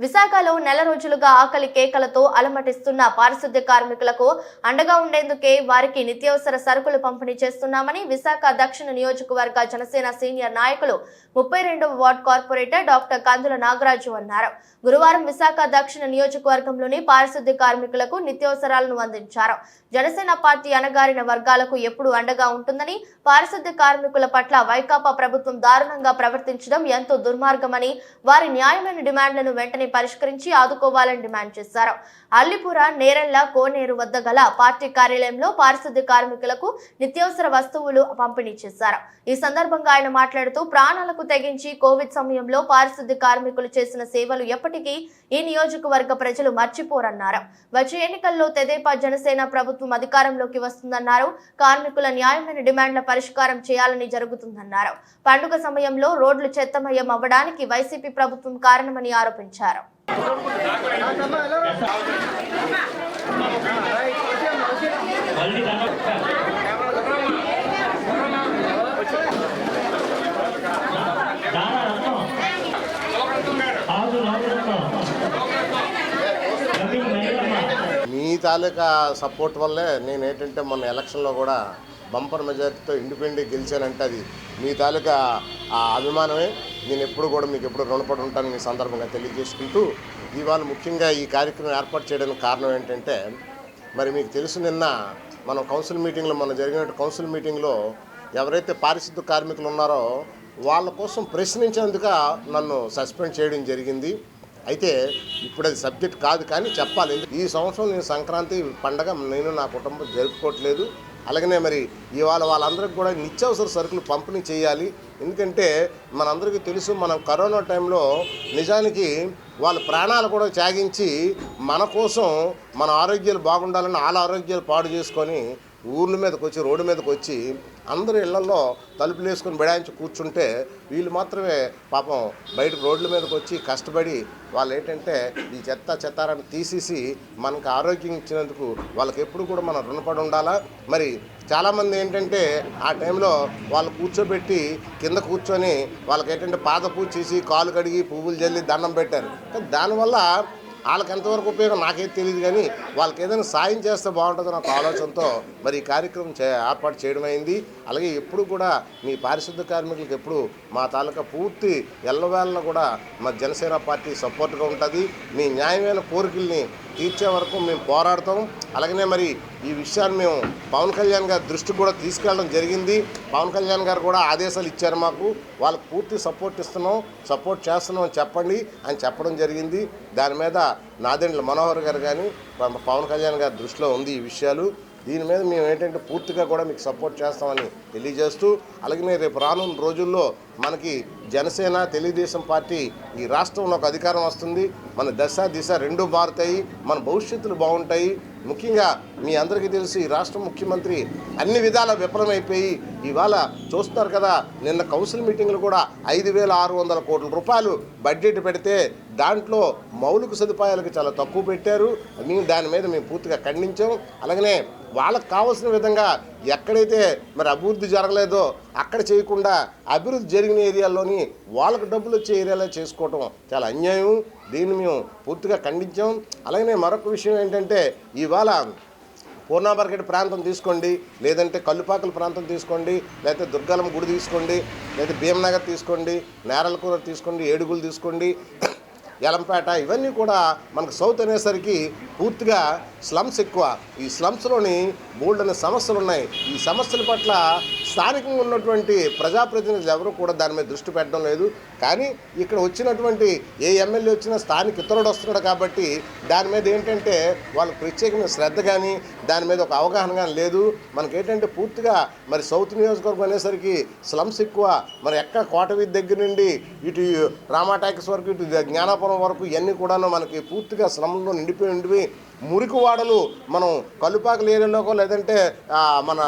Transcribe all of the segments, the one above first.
విశాఖలో నెల రోజులుగా ఆకలి కేకలతో అలమటిస్తున్న పారిశుద్ధ్య కార్మికులకు అండగా ఉండేందుకే వారికి నిత్యావసర సరుకులు పంపిణీ చేస్తున్నామని విశాఖ దక్షిణ నియోజకవర్గ జనసేన సీనియర్ నాయకులు ముప్పై రెండవ ward corporator doctor Kandula Nagaraju అన్నారు. గురువారం విశాఖ దక్షిణ నియోజకవర్గంలోని పారిశుద్ధ్య కార్మికులకు నిత్యావసరాలను అందించారు. జనసేన పార్టీ అణగారిన వర్గాలకు ఎప్పుడు అండగా ఉంటుందని పారిశుద్ధ్య కార్మికుల పట్ల వైకాపా ప్రభుత్వం దారుణంగా ప్రవర్తించడం ఎంతో దుర్మార్గమని వారి న్యాయమైన డిమాండ్లను వెంటనే పరిష్కరించి ఆదుకోవాలని డిమాండ్ చేశారు. అల్లిపుర నేరెళ్ళ కోనేరు వద్ద గల పార్టీ కార్యాలయంలో పారిశుద్ధ్య కార్మికులకు నిత్యావసర వస్తువులు పంపిణీ చేశారు. ఈ సందర్భంగా ఆయన మాట్లాడుతూ ప్రాణాలకు తెగించి కోవిడ్ సమయంలో పారిశుద్ధ్య కార్మికులు చేసిన సేవలు ఎప్పటికీ ఈ నియోజకవర్గ ప్రజలు మర్చిపోరన్నారు. వచ్చే ఎన్నికల్లో తెదేపా జనసేన ప్రభుత్వం అధికారంలోకి వస్తుందన్నారు. కార్మికుల న్యాయమైన డిమాండ్ల పరిష్కారం చేయాలని జరుగుతుందన్నారు. పండుగ సమయంలో రోడ్లు చెత్తమయం అవ్వడానికి వైసీపీ ప్రభుత్వం కారణమని ఆరోపించారు. మీ తాలూకా సపోర్ట్ వల్లే నేను ఏంటంటే మొన్న ఎలక్షన్లో కూడా బంపర్ మెజారిటీతో ఇండిపెండెంట్ గెలిచానంటే అది మీ తాలూకా ఆ అభిమానమే. నేను ఎప్పుడు కూడా మీకు ఎప్పుడు రుణపడి ఉంటాను ఈ సందర్భంగా తెలియజేసుకుంటూ ఇవాళ ముఖ్యంగా ఈ కార్యక్రమం ఏర్పాటు చేయడానికి కారణం ఏంటంటే మరి మీకు తెలుసు నిన్న మనం కౌన్సిల్ మీటింగ్లో మనం జరిగిన కౌన్సిల్ మీటింగ్లో ఎవరైతే పారిశుద్ధ కార్మికులు ఉన్నారో వాళ్ళ కోసం ప్రశ్నించేందుకు నన్ను సస్పెండ్ చేయడం జరిగింది. అయితే ఇప్పుడు అది సబ్జెక్ట్ కాదు కానీ చెప్పాలి. ఈ సంవత్సరం నేను సంక్రాంతి పండగ నేను నా కుటుంబం జరుపుకోవట్లేదు. అలాగనే మరి ఇవాళ వాళ్ళందరికీ కూడా నిత్యావసర సరుకులు పంపిణీ చేయాలి. ఎందుకంటే మనందరికీ తెలుసు మనం కరోనా టైంలో నిజానికి వాళ్ళ ప్రాణాలు కూడా త్యాగించి మన కోసం మన ఆరోగ్యాలు బాగుండాలని వాళ్ళ ఆరోగ్యాలు పాడు చేసుకొని ఊర్ల మీదకి వచ్చి రోడ్డు మీదకి వచ్చి అందరూ ఇళ్ళలో తలుపులు వేసుకొని బిడాయించి కూర్చుంటే వీళ్ళు మాత్రమే పాపం బయట రోడ్ల మీదకి వచ్చి కష్టపడి వాళ్ళు ఏంటంటే ఈ చెత్త చెత్తారాన్ని తీసేసి మనకు ఆరోగ్యం ఇచ్చినందుకు వాళ్ళకి ఎప్పుడు కూడా మనం రుణపడి ఉండాలా? మరి చాలామంది ఏంటంటే ఆ టైంలో వాళ్ళు కూర్చోబెట్టి కింద కూర్చొని వాళ్ళకి ఏంటంటే పాద పూజ చేసి కాలు కడిగి పువ్వులు జల్లి దండం పెట్టారు. దానివల్ల వాళ్ళకి ఎంతవరకు ఉపయోగం నాకైతే తెలియదు కానీ వాళ్ళకి ఏదైనా సాయం చేస్తే బాగుంటుంది నాకు ఆలోచనతో మరి ఈ కార్యక్రమం చే ఏర్పాటు చేయడం అయింది. అలాగే ఎప్పుడు కూడా మీ పారిశుద్ధ కార్మికులకు ఎప్పుడు మా తాలూకా పూర్తి ఎల్లవేళ కూడా మా జనసేన పార్టీ సపోర్ట్గా ఉంటుంది. మీ న్యాయమైన కోరికల్ని తీర్చే వరకు మేము పోరాడతాం. అలాగనే మరి ఈ విషయాన్ని మేము పవన్ కళ్యాణ్ గారి దృష్టికి కూడా తీసుకెళ్ళడం జరిగింది. పవన్ కళ్యాణ్ గారు కూడా ఆదేశాలు ఇచ్చారు మాకు. వాళ్ళకు పూర్తి సపోర్ట్ ఇస్తున్నాం. సపోర్ట్ చేస్తున్నాం అని చెప్పండి అని చెప్పడం జరిగింది. దాని మీద నాదెండ్ల మనోహర్ గారు కానీ పవన్ కళ్యాణ్ గారి దృష్టిలో ఉంది ఈ విషయాలు. దీని మీద మేము ఏంటంటే పూర్తిగా కూడా మీకు సపోర్ట్ చేస్తామని తెలియజేస్తూ అలాగే రేపు రానున్న రోజుల్లో మనకి జనసేన తెలుగుదేశం పార్టీ ఈ రాష్ట్రంలో ఒక అధికారం వస్తుంది. మన దశ దిశ రెండు మారుతాయి. మన భవిష్యత్తులు బాగుంటాయి. ముఖ్యంగా మీ అందరికీ తెలుసు ఈ రాష్ట్ర ముఖ్యమంత్రి అన్ని విధాల విఫలమైపోయి ఇవాళ చూస్తున్నారు కదా నిన్న కౌన్సిల్ మీటింగ్లు కూడా ఐదు వేల ఆరు వందల కోట్ల రూపాయలు బడ్జెట్ పెడితే దాంట్లో మౌలిక సదుపాయాలకు చాలా తక్కువ పెట్టారు. మేము దాని మీద మేము పూర్తిగా ఖండించాం. అలాగనే వాళ్ళకు కావాల్సిన విధంగా ఎక్కడైతే మరి అభివృద్ధి జరగలేదో అక్కడ చేయకుండా అభివృద్ధి జరిగిన ఏరియాల్లోని వాళ్ళకు డబ్బులు వచ్చే ఏరియాలో చేసుకోవటం చాలా అన్యాయం. దీన్ని మేము పూర్తిగా ఖండించాం. అలాగే మరొక విషయం ఏంటంటే ఇవాళ పూర్ణా మార్కెట్ ప్రాంతం తీసుకోండి లేదంటే కల్లుపాకల ప్రాంతం తీసుకోండి లేకపోతే దుర్గాలం గుడి తీసుకోండి లేదా భీమనగర్ తీసుకోండి నేరలకూర తీసుకోండి ఏడుగులు తీసుకోండి ఎలంపేట ఇవన్నీ కూడా మనకు సౌత్ అనేసరికి పూర్తిగా స్లమ్స్ ఎక్కువ. ఈ స్లమ్స్లోని బోల్డ్ అనే సమస్యలు ఉన్నాయి ఈ సమస్యల పట్ల స్థానికంగా ఉన్నటువంటి ప్రజాప్రతినిధులు ఎవరు కూడా దాని మీద దృష్టి పెట్టడం లేదు. కానీ ఇక్కడ వచ్చినటువంటి ఏ ఎమ్మెల్యే వచ్చినా స్థానిక ఇతరుడు వస్తున్నాడు కాబట్టి దాని మీద ఏంటంటే వాళ్ళకి ప్రత్యేకమైన శ్రద్ధ కానీ దాని మీద ఒక అవగాహన కానీ లేదు. మనకేంటంటే పూర్తిగా మరి సౌత్ నియోజకవర్గం అనేసరికి స్లమ్స్ ఎక్కువ. మరి ఎక్కడ కోటవీధి దగ్గర నుండి ఇటు రామాటాక్స్ వరకు ఇటు జ్ఞానాపురం వరకు ఇవన్నీ కూడాను మనకి పూర్తిగా స్లమ్లో నిండిపోయి ఉండివి. మురికి వాడలు మనం కల్లుపాకల ఏరియాలోకో లేదంటే మన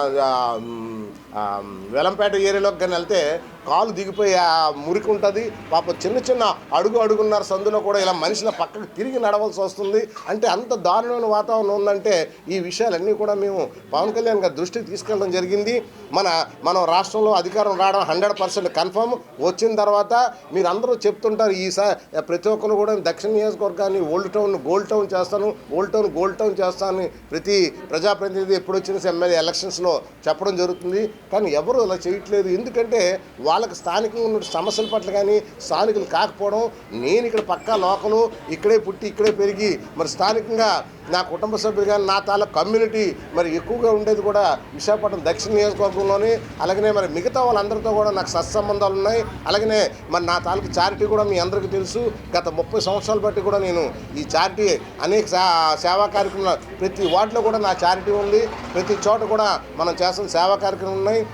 వెలంపేట ఏరియాలోకి కానీ వెళ్తే కాలు దిగిపోయి ఆ మురికి ఉంటుంది. పాప చిన్న చిన్న అడుగు అడుగున్నర సందులో కూడా ఇలా మనిషిని పక్కకు తిరిగి నడవలసి వస్తుంది. అంటే అంత దారుణమైన వాతావరణం ఉందంటే ఈ విషయాలన్నీ కూడా మేము పవన్ కళ్యాణ్ గారి దృష్టికి తీసుకెళ్ళడం జరిగింది. మన మనం రాష్ట్రంలో అధికారం రావడం హండ్రెడ్ పర్సెంట్ కన్ఫర్మ్. వచ్చిన తర్వాత మీరు అందరూ చెప్తుంటారు ఈసారి ప్రతి ఒక్కరు కూడా దక్షిణ నియోజకవర్గాన్ని ఓల్డ్ టౌన్ గోల్డ్ టౌన్ చేస్తాను ఓల్డ్ టౌన్ గోల్డ్ టౌన్ చేస్తాను ప్రతి ప్రజాప్రతినిధి ఎప్పుడు వచ్చిన ఎమ్మెల్యే ఎలక్షన్స్లో చెప్పడం జరుగుతుంది. కానీ ఎవరు అలా చేయట్లేదు. ఎందుకంటే వాళ్ళకి స్థానికంగా ఉన్న సమస్యల పట్ల కానీ స్థానికులు కాకపోవడం నేను ఇక్కడ పక్కా లోకలు ఇక్కడే పుట్టి ఇక్కడే పెరిగి మరి స్థానికంగా నా కుటుంబ సభ్యులు కానీ నా తాళ కమ్యూనిటీ మరి ఎక్కువగా ఉండేది కూడా విశాఖపట్నం దక్షిణ నియోజకవర్గంలోని. అలాగనే మరి మిగతా వాళ్ళందరితో కూడా నాకు సత్సంబంధాలు ఉన్నాయి. అలాగనే మరి నా తాలూకు చారిటీ కూడా మీ అందరికీ తెలుసు. గత ముప్పై సంవత్సరాలు బట్టి కూడా నేను ఈ చారిటీ అనేక సేవా కార్యక్రమాలు ప్రతి వార్డులో కూడా నా చారిటీ ఉంది. ప్రతి చోట కూడా మనం చేస్తున్న సేవా కార్యక్రమాలు ఉన్నాయి.